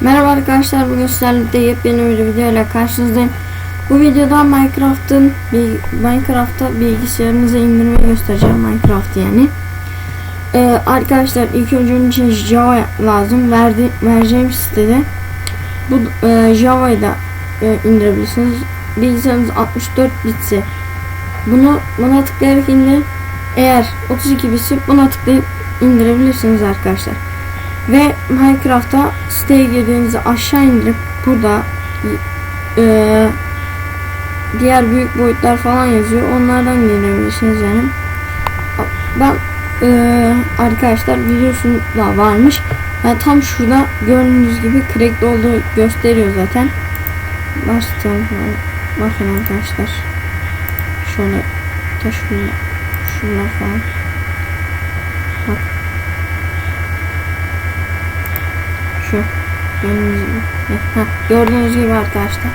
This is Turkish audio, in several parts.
Merhaba arkadaşlar bugün sizlerle birlikte yepyeni bir videoyla karşınızdayım. Bu videoda Minecraft'ın Minecraft'ta bilgisayarınıza indirmeyi göstereceğim Minecraft yani. Ee, arkadaşlar ilk önce onun için Java lazım. Verdi, vereceğim sitede. Bu e, Java'yı da e, indirebilirsiniz. Bilgisayarınız 64 bitse bunu buna tıklayarak indir. Eğer 32 bitse buna tıklayıp indirebilirsiniz arkadaşlar. Ve Minecraft'ta siteye girdiğinizde aşağı indirip burada e, diğer büyük boyutlar falan yazıyor. Onlardan indirebilirsiniz yani. Ben e, arkadaşlar videosu da varmış. Yani tam şurada gördüğünüz gibi cracked olduğu gösteriyor zaten. Başlayalım. Bakın arkadaşlar. Şöyle taş şunlar, şunlar falan. Bak. Şu. Gördüğünüz gibi. Heh, gördüğünüz gibi arkadaşlar.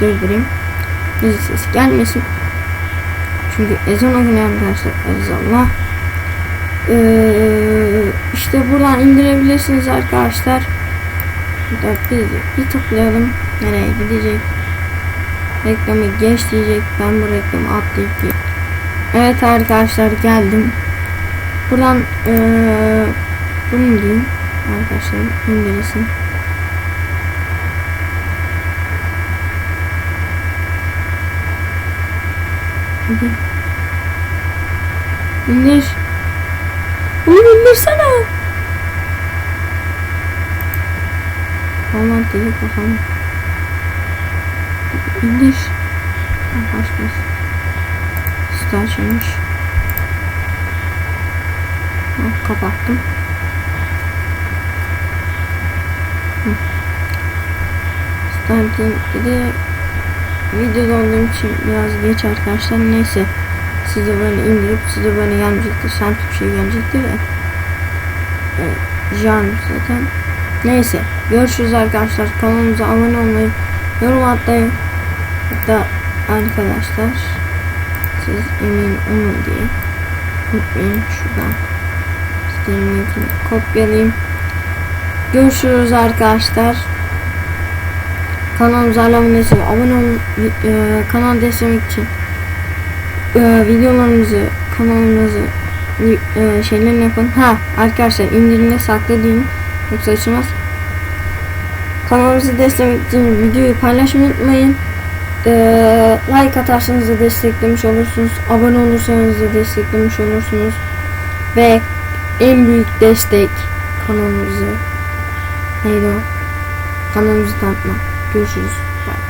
Durdurayım. Müzik sesi gelmesin. Çünkü ezan okunuyor arkadaşlar. Allah. Ee, işte buradan indirebilirsiniz arkadaşlar. Burada bir, bir tıklayalım. Nereye gidecek? Reklamı geç diyecek. Ben bu reklamı atlayıp gideyim. Evet arkadaşlar geldim. Buradan ee, bunu diyeyim arkadaşlar. Hadi. İndir. Oğlum indirsene. Vallahi dedik bakalım. İndir. Başmaz. Site açılmış. Kapattım. Bir de videoda olduğum için biraz geç arkadaşlar. Neyse size böyle indirip size böyle gelmeyecektir sanki bir şey gelecektir de evet, zaten. Neyse görüşürüz arkadaşlar. Kanalımıza abone olmayı yorum atmayı hatta arkadaşlar siz emin olun diye unutmayın. Şuradan sitenin linkini kopyalayayım. Görüşürüz arkadaşlar kanalımıza abone olmayı abone olun e, kanal desteklemek için e, videolarımızı kanalımızı e, şeylerini yapın. Ha arkadaşlar indirimde saklı değil yoksa açılmaz. Kanalımızı desteklemek için videoyu paylaşmayı unutmayın. E, like atarsanız da desteklemiş olursunuz abone olursanız da desteklemiş olursunuz. Ve en büyük destek kanalımızı neydi o? Kanalımızı tanıtmak görüşürüz Bye.